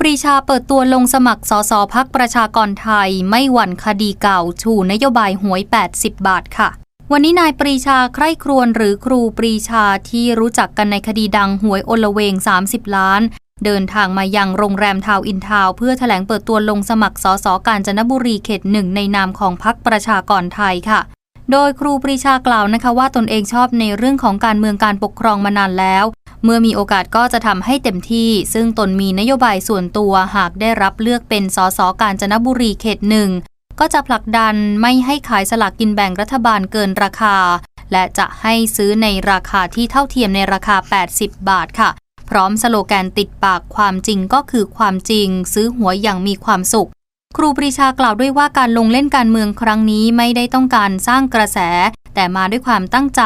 ปรีชาเปิดตัวลงสมัครสสพักประชากรไทย ไม่หวั่นคดีเก่า ชูนโยบายหวย 80 บาทค่ะ วันนี้นายปรีชาใคร่ครวญหรือครูปรีชาที่รู้จักกันในคดีดังหวยอลเวง 30 ล้าน เดินทางมายังโรงแรมทาวอินทาว เพื่อแถลงเปิดตัวลงสมัครสสกาญจนบุรีเขตหนึ่งในนามของพักประชากรไทยค่ะ โดยครูปรีชากล่าวนะคะว่าตนเองชอบในเรื่องของการเมืองการปกครองมานานแล้ว เมื่อมีโอกาสก็จะทำให้เต็มที่ ซึ่งตนมีนโยบายส่วนตัวหากได้รับเลือกเป็นสสกาญจนบุรีเขตหนึ่งก็จะผลักดันไม่ให้ขายสลากกินแบ่งรัฐบาลเกินราคา และจะให้ซื้อในราคาที่เท่าเทียมในราคา 80 บาทค่ะ พร้อมสโลแกนติดปากความจริงก็คือความจริง ซื้อหวยอย่างมีความสุข ครูปรีชากล่าวด้วยว่าการลงเล่นการเมืองครั้งนี้ไม่ได้ต้องการสร้างกระแส แต่มาด้วยความตั้งใจ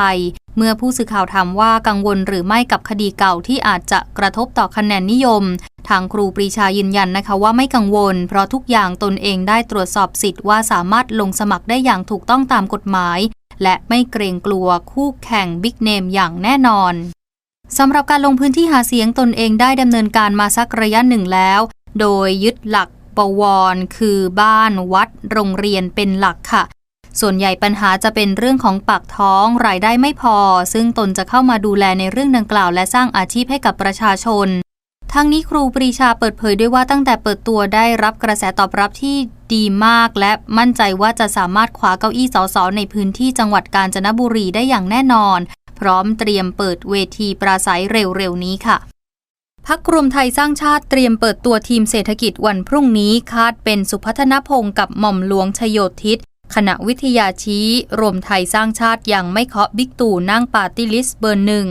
เมื่อผู้สื่อข่าวถามว่ากังวลหรือไม่กับคดีเก่าที่อาจจะกระทบต่อคะแนนนิยม ทางครูปรีชายืนยันนะคะว่าไม่กังวล เพราะทุกอย่างตนเองได้ตรวจสอบสิทธิ์ว่าสามารถลงสมัครได้อย่างถูกต้องตามกฎหมาย และไม่เกรงกลัวคู่แข่งบิ๊กเนมอย่างแน่นอนสำหรับการลงพื้นที่หาเสียงตนเองได้ดำเนินการมาสักระยะหนึ่งแล้ว โดยยึดหลัก ปวร คือบ้านวัด โรงเรียนเป็นหลักค่ะ ส่วนใหญ่ปัญหาจะเป็นเรื่องของปากท้องรายได้ไม่พอ ซึ่งตนจะเข้ามาดูแลในเรื่องดังกล่าว และสร้างอาชีพให้กับประชาชน ทั้งนี้ครูปรีชาเปิดเผยด้วยว่าตั้งแต่เปิดตัวได้รับกระแสตอบรับที่ดีมาก และมั่นใจว่าจะสามารถคว้าเก้าอี้สสในพื้นที่จังหวัดกาญจนบุรีได้อย่างแน่นอน พร้อมเตรียมเปิดเวทีปราศัยเร็วๆนี้ค่ะ พักรวมไทยสร้างชาติเตรียมเปิดตัวทีมเศรษฐกิจวันพรุ่งนี้คาดเป็นสุพัฒนพงศ์กับหม่อมหลวงชโยธิตคณะวิทยาชี้รวมไทยสร้างชาติยังไม่เคาะบิ๊กตู่นั่งปาร์ตี้ลิสต์เบอร์หนึ่ง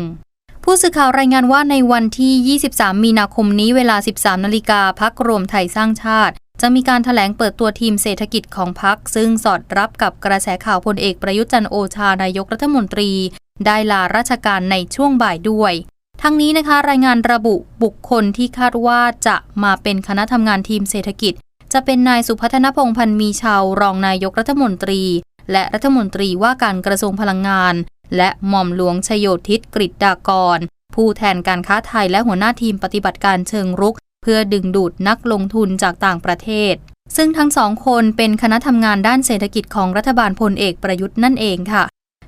ผู้สื่อข่าวรายงานว่าในวันที่ 23 มีนาคมนี้เวลา 13 นาฬิกาพักรวมไทยสร้างชาติ จะมีการถแถลงเปิดตัวทีมเศรษฐกิจของพักซึ่งสอดรับกับกระแสข่าวพลเอกประยุทธ์จันโอชานายกรัฐมนตรี ได้ลาราชการในช่วงบ่ายด้วย ทั้งนี้นะคะรายงานระบุบุคคลที่คาดว่าจะมาเป็นคณะทำงานทีมเศรษฐกิจ จะเป็นนายสุพัฒนพงพันธ์มีชาวรองนายกรัฐมนตรี และรัฐมนตรีว่าการกระทรวงพลังงาน และหม่อมหลวงชโยธิตกฤษดากร ผู้แทนการค้าไทยและหัวหน้าทีมปฏิบัติการเชิงรุก เพื่อดึงดูดนักลงทุนจากต่างประเทศ ซึ่งทั้งสองคนเป็นคณะทำงานด้านเศรษฐกิจของรัฐบาลพลเอกประยุทธ์นั่นเองค่ะ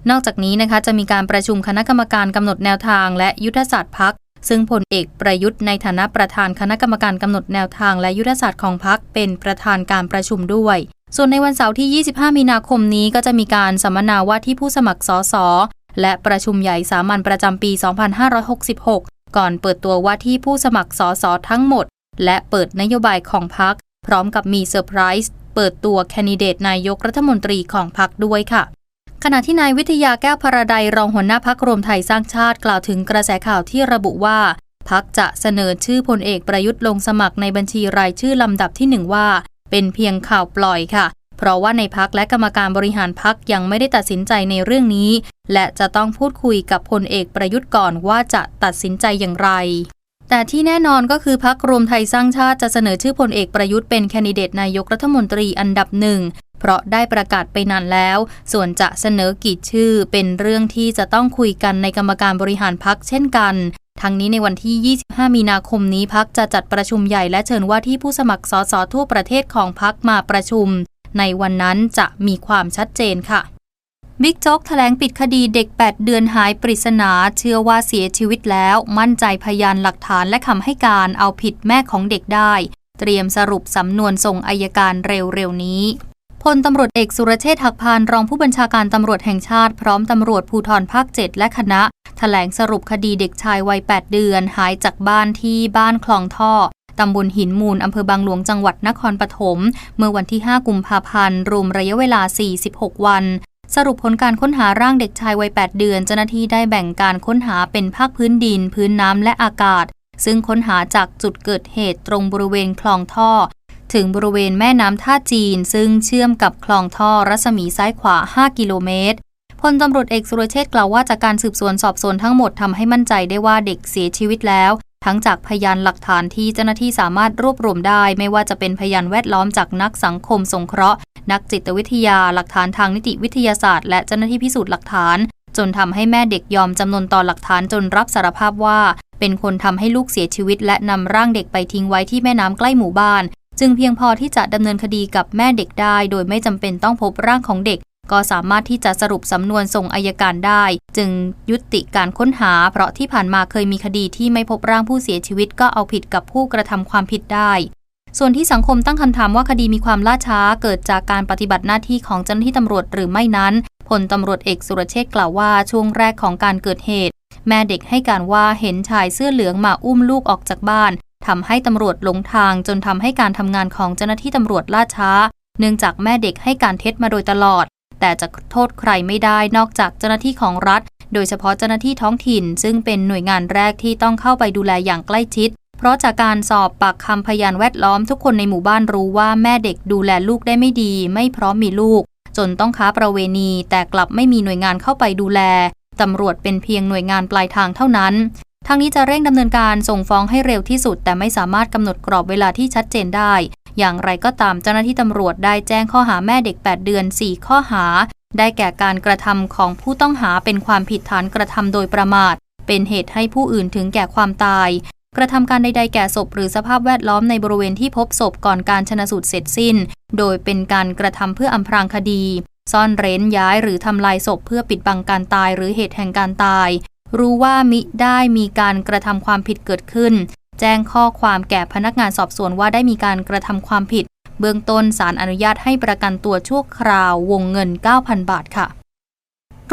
นอกจากนี้นะคะจะมีการประชุมคณะกรรมการกำหนดแนวทาง และยุทธศาสตร์พักซึ่งพลเอกประยุทธ์ในฐานะประธานคณะกรรมการกำหนดแนวทางและยุทธศาสตร์ของพักเป็นประธานการประชุมด้วย ส่วนในวันเสาร์ที่ 25 มีนาคมนี้ก็จะมีการสัมมนาว่าที่ผู้สมัครสสและประชุมใหญ่สามัญประจำปี 2566 ก่อนเปิดตัวว่าที่ผู้สมัครสสทั้งหมด และเปิดนโยบายของพักพร้อมกับมีเซอร์ไพรส์เปิดตัวแคนดิเดตนายกรัฐมนตรีของพักด้วยค่ะ ขณะที่นายวิทยาแก้วพราดายรองหัวหน้าพักรวมไทยสร้างชาติกล่าวถึงกระแสข่าวที่ระบุว่าพักจะเสนอชื่อพลเอกประยุทธ์ลงสมัครในบัญชีรายชื่อลำดับที่หนึ่งว่า เป็นเพียงข่าวปล่อยค่ะ เพราะว่าในพักและกรรมการบริหารพักยังไม่ได้ตัดสินใจในเรื่องนี้ และจะต้องพูดคุยกับพลเอกประยุทธ์ก่อนว่าจะตัดสินใจอย่างไร แต่ที่แน่นอนก็คือพักรวมไทยสร้างชาติจะเสนอชื่อพลเอกประยุทธ์เป็นแคนดิเดตนายกรัฐมนตรีอันดับหนึ่ง เพราะได้ประกาศไปนานแล้ว ส่วนจะเสนอกี่ชื่อเป็นเรื่องที่จะต้องคุยกันในกรรมการบริหารพักเช่นกันทั้งนี้ในวันที่ 25 มีนาคมนี้พักจะจัดประชุมใหญ่และเชิญว่าที่ผู้สมัครสสทั่วประเทศของพักมาประชุม ในวันนั้นจะมีความชัดเจนค่ะ บิ๊กโจ๊กแถลงปิดคดีเด็ก 8 เดือนหายปริศนา เชื่อว่าเสียชีวิตแล้ว มั่นใจพยานหลักฐานและคำให้การเอาผิดแม่ของเด็กได้ เตรียมสรุปสำนวนส่งอายการเร็วๆนี้ ลตำรวจเอกสุรเชษฐ์หักพานรองผู้บัญชาการตำรวจแห่งชาติพร้อมตำรวจภูธรภาค 7 และคณะแถลงสรุปคดีเด็กชายวัย 8 เดือน หายจากบ้านที่บ้านคลองท่อตำบลหินมูลอำเภอบางหลวงจังหวัดนครปฐมเมื่อวันที่ 5 กุมภาพันธ์รวมระยะเวลา 46 วัน สรุปผลการค้นหาร่างเด็กชายวัย 8 เดือน เจ้าหน้าที่ได้แบ่งการค้นหาเป็นภาคพื้นดิน พื้นน้ำและอากาศ ซึ่งค้นหาจากจุดเกิดเหตุตรงบริเวณคลองท่อ ถึงบริเวณแม่น้ำท่าจีน ซึ่งเชื่อมกับคลองท่อรัศมีซ้ายขวา 5 กิโลเมตรพลตำรวจเอกสุรเชษฐ์กล่าวว่าจากการสืบสวนสอบสวนทั้งหมดทำให้มั่นใจได้ว่าเด็กเสียชีวิตแล้ว ทั้งจากพยานหลักฐานที่เจ้าหน้าที่สามารถรวบรวมได้ ไม่ว่าจะเป็นพยานแวดล้อมจากนักสังคมสงเคราะห์ นักจิตวิทยาหลักฐานทางนิติวิทยาศาสตร์ และเจ้าหน้าที่พิสูจน์หลักฐาน จนทำให้แม่เด็กยอมจำนนต่อหลักฐานจนรับสารภาพว่า เป็นคนทำให้ลูกเสียชีวิต และนำร่างเด็กไปทิ้งไว้ที่แม่น้ำใกล้หมู่บ้าน จึงเพียงพอที่จะดำเนินคดีกับแม่เด็กได้ โดยไม่จำเป็นต้องพบร่างของเด็ก ก็สามารถที่จะสรุปสำนวนส่งอายการได้ จึงยุติการค้นหา เพราะที่ผ่านมาเคยมีคดีที่ไม่พบร่างผู้เสียชีวิตก็เอาผิดกับผู้กระทำความผิดได้ ส่วนที่สังคมตั้งคำถามว่าคดีมีความล่าช้าเกิดจากการปฏิบัติหน้าที่ของเจ้าหน้าที่ตำรวจหรือไม่นั้นพลตำรวจเอกสุรเชษกล่าวว่าช่วงแรกของการเกิดเหตุ แม่เด็กให้การว่าเห็นชายเสื้อเหลืองมาอุ้มลูกออกจากบ้าน ทำให้ตำรวจหลงทางจนทำให้การทำงานของเจ้าหน้าที่ตำรวจล่าช้า เนื่องจากแม่เด็กให้การเท็จมาโดยตลอด แต่จะโทษใครไม่ได้นอกจากเจ้าหน้าที่ของรัฐ โดยเฉพาะเจ้าหน้าที่ท้องถิ่น ซึ่งเป็นหน่วยงานแรกที่ต้องเข้าไปดูแลอย่างใกล้ชิด เพราะจากการสอบปากคำพยานแวดล้อมทุกคนในหมู่บ้านรู้ว่าแม่เด็กดูแลลูกได้ไม่ดี ไม่พร้อมมีลูก จนต้องค้าประเวณี แต่กลับไม่มีหน่วยงานเข้าไปดูแลตำรวจเป็นเพียงหน่วยงานปลายทางเท่านั้น ทางนี้จะเร่งดำเนินการส่งฟ้องให้เร็วที่สุด แต่ไม่สามารถกำหนดกรอบเวลาที่ชัดเจนได้ อย่างไรก็ตามเจ้าหน้าที่ตำรวจได้แจ้งข้อหาแม่เด็ก 8 เดือน 4 ข้อหา ได้แก่การกระทำของผู้ต้องหาเป็นความผิดฐานกระทำโดยประมาท เป็นเหตุให้ผู้อื่นถึงแก่ความตาย กระทำการใดๆแก่ศพหรือสภาพแวดล้อมในบริเวณที่พบศพก่อนการชนะสูตรเสร็จสิ้น โดยเป็นการกระทำเพื่ออำพรางคดีซ่อนเร้นย้ายหรือทำลายศพเพื่อปิดบังการตายหรือเหตุแห่งการตาย รู้ว่ามิได้มีการกระทำความผิดเกิดขึ้น แจ้งข้อความแก่พนักงานสอบสวนว่าได้มีการกระทำความผิด เบื้องต้นศาลอนุญาตให้ประกันตัวชั่วคราววงเงิน 9,000 บาทค่ะ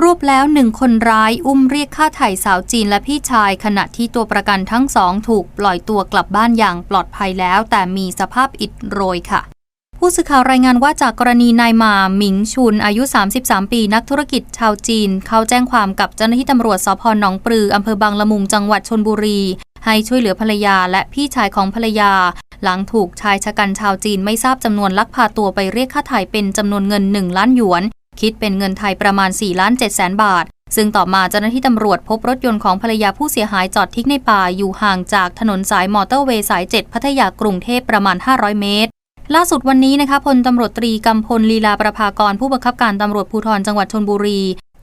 รูปแล้วหนึ่งคนร้ายอุ้มเรียกค่าไถ่สาวจีนและพี่ชาย ขณะที่ตัวประกันทั้งสองถูกปล่อยตัวกลับบ้านอย่างปลอดภัยแล้ว แต่มีสภาพอิดโรยค่ะ ผู้สื่อข่าวรายงานว่าจากกรณีนายหมาหมิงชุนอายุ 33 ปี นักธุรกิจชาวจีน เข้าแจ้งความกับเจ้าหน้าที่ตำรวจสพหนองปลืออำเภอบางละมุงจังหวัดชนบุรี ให้ช่วยเหลือภรรยาและพี่ชายของภรรยา หลังถูกชายชะกันชาวจีนไม่ทราบจำนวนลักพาตัวไปเรียกค่าถ่ายเป็นจำนวนเงิน 1 ล้านหยวน คิดเป็นเงินไทยประมาณ4ล้าน7แสนบาท ซึ่งต่อมาเจ้าหน้าที่ตำรวจพบรถยนต์ของภรรยาผู้เสียหายจอดทิ้งในป่าอยู่ห่างจากถนนสายมอเตอร์เวย์สาย 7 พัทยากรุงเทพประมาณ 500 เมตร ล่าสุดวันนี้นะคะพลตำรวจตรีกำพลลีลาประภากรผู้บังคับการตำรวจภูธรจังหวัดชนบุรี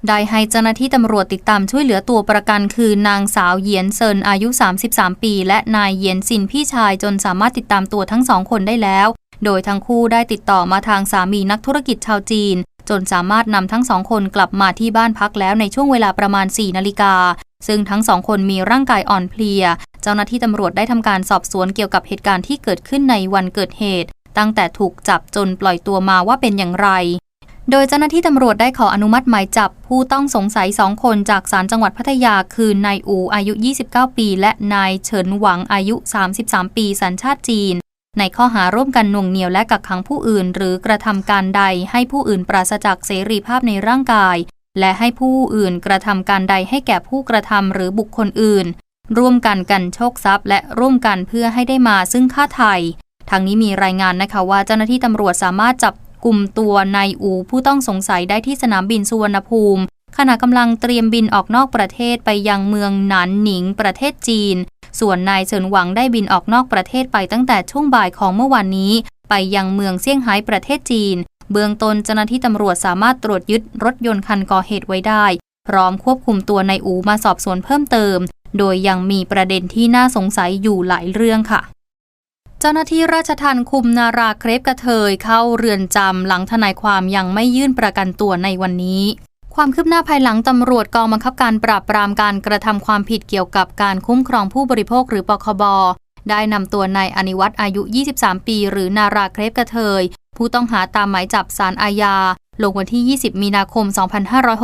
ได้ให้เจ้าหน้าที่ตำรวจติดตามช่วยเหลือตัวประกันคือนางสาวเยียนเซินอายุ 33 ปี และนายเยียนซินพี่ชายจนสามารถติดตามตัวทั้งสองคนได้แล้ว โดยทั้งคู่ได้ติดต่อมาทางสามีนักธุรกิจชาวจีน จนสามารถนำทั้งสองคนกลับมาที่บ้านพักแล้วในช่วงเวลาประมาณ 4 นาฬิกาซึ่งทั้งสองคนมีร่างกายอ่อนเพลีย เจ้าหน้าที่ตำรวจได้ทำการสอบสวนเกี่ยวกับเหตุการณ์ที่เกิดขึ้นในวันเกิดเหตุ ตั้งแต่ถูกจับจนปล่อยตัวมาว่าเป็นอย่างไร โดยเจ้าหน้าที่ตำรวจได้ขออนุมัติหมายจับผู้ต้องสงสัยสองคนจากศาลจังหวัดพัทยา คือนายอูอายุ 29 ปี และนายเฉินหวังอายุ 33 ปี สัญชาติจีน ในข้อหาร่วมกันหน่วงเหนี่ยวและกักขังผู้อื่น หรือกระทำการใดให้ผู้อื่นปราศจากเสรีภาพในร่างกาย และให้ผู้อื่นกระทำการใดให้แก่ผู้กระทำหรือบุคคลอื่น ร่วมกันกันโชคทรัพย์ และร่วมกันเพื่อให้ได้มาซึ่งค่าไถ่ ทางนี้มีรายงานนะคะว่าเจ้าหน้าที่ตำรวจสามารถจับกลุ่มตัวนายอูผู้ต้องสงสัยได้ที่สนามบินสุวรรณภูมิ ขณะกำลังเตรียมบินออกนอกประเทศไปยังเมืองหนานหนิง ประเทศจีน ส่วนนายเฉินหวังได้บินออกนอกประเทศไปตั้งแต่ช่วงบ่ายของเมื่อวานนี้ ไปยังเมืองเซี่ยงไฮ้ประเทศจีน เบื้องต้นเจ้าหน้าที่ตำรวจสามารถตรวจยึดรถยนต์คันก่อเหตุไว้ได้ พร้อมควบคุมตัวนายอูมาสอบสวนเพิ่มเติม โดยยังมีประเด็นที่น่าสงสัยอยู่หลายเรื่องค่ะ เจ้าหน้าที่ราชทัณฑ์คุมนาราเครปกระเทยเข้าเรือนจำหลังทนายความยังไม่ยื่นประกันตัวในวันนี้ความคืบหน้าภายหลังตำรวจกองบังคับการปราบปรามการกระทำความผิดเกี่ยวกับการคุ้มครองผู้บริโภคหรือปคบ ได้นำตัวนายอนิวัตรอายุ 23 ปี หรือนาราเครปกระเทย ผู้ต้องหาตามหมายจับสารอาญา ลงวันที่ 20 มีนาคม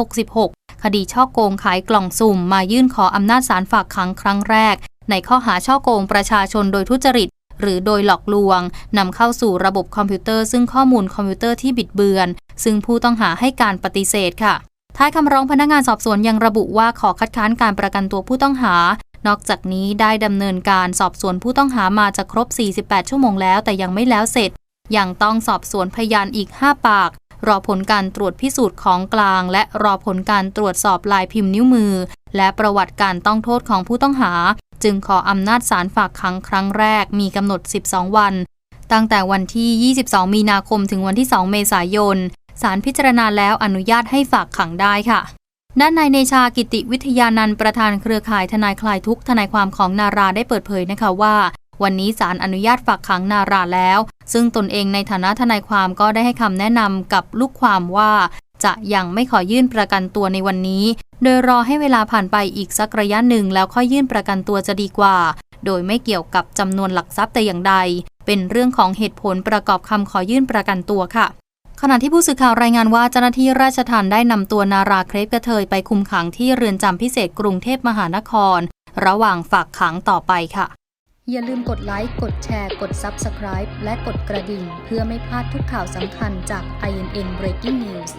2566 คดีช่อโกงขายกล่องสุ่ม มายื่นขออำนาจศาลฝากขังครั้งแรก ในข้อหาช่อโกงประชาชนโดยทุจริต หรือโดยหลอกลวงนำเข้าสู่ระบบคอมพิวเตอร์ซึ่งข้อมูลคอมพิวเตอร์ที่บิดเบือน ซึ่งผู้ต้องหาให้การปฏิเสธค่ะ ท้ายคำร้องพนักงานสอบสวนยังระบุว่าขอคัดค้านการประกันตัวผู้ต้องหา นอกจากนี้ได้ดำเนินการสอบสวนผู้ต้องหามาจะครบ 48 ชั่วโมงแล้วแต่ยังไม่แล้วเสร็จ ยังต้องสอบสวนพยานอีก 5 ปากรอผลการตรวจพิสูจน์ของกลาง และรอผลการตรวจสอบลายพิมพ์นิ้วมือ และประวัติการต้องโทษของผู้ต้องหา จึงขออำนาจศาลฝากขังครั้งแรกมีกำหนด 12 วัน ตั้งแต่วันที่ 22 มีนาคมถึงวันที่ 2 เมษายนศาลพิจารณาแล้วอนุญาตให้ฝากขังได้ค่ะ ด้านนายเนชากิติวิทยานันท์ประธานเครือข่ายทนายคลายทุกทนายความของนาราได้เปิดเผยนะคะว่า วันนี้ศาลอนุญาตฝากขังนาราแล้ว ซึ่งตนเองในฐานะทนายความก็ได้ให้คำแนะนำกับลูกความว่า จะยังไม่ขอยื่นประกันตัวในวันนี้ โดยรอให้เวลาผ่านไปอีกสักระยะหนึ่งแล้วค่อยยื่นประกันตัวจะดีกว่า โดยไม่เกี่ยวกับจำนวนหลักทรัพย์แต่อย่างใด เป็นเรื่องของเหตุผลประกอบคำขอยื่นประกันตัวค่ะ ขณะที่ผู้สื่อข่าวรายงานว่าเจ้าหน้าที่ราชทัณฑ์ได้นำตัวนาราเครปกระเทยไปคุมขังที่เรือนจำพิเศษกรุงเทพมหานคร ระหว่างฝากขังต่อไปค่ะอย่าลืมกดไลค์ กดแชร์ กด Subscribe และกดกระดิ่ง เพื่อไม่พลาดทุกข่าวสำคัญจาก INN Breaking News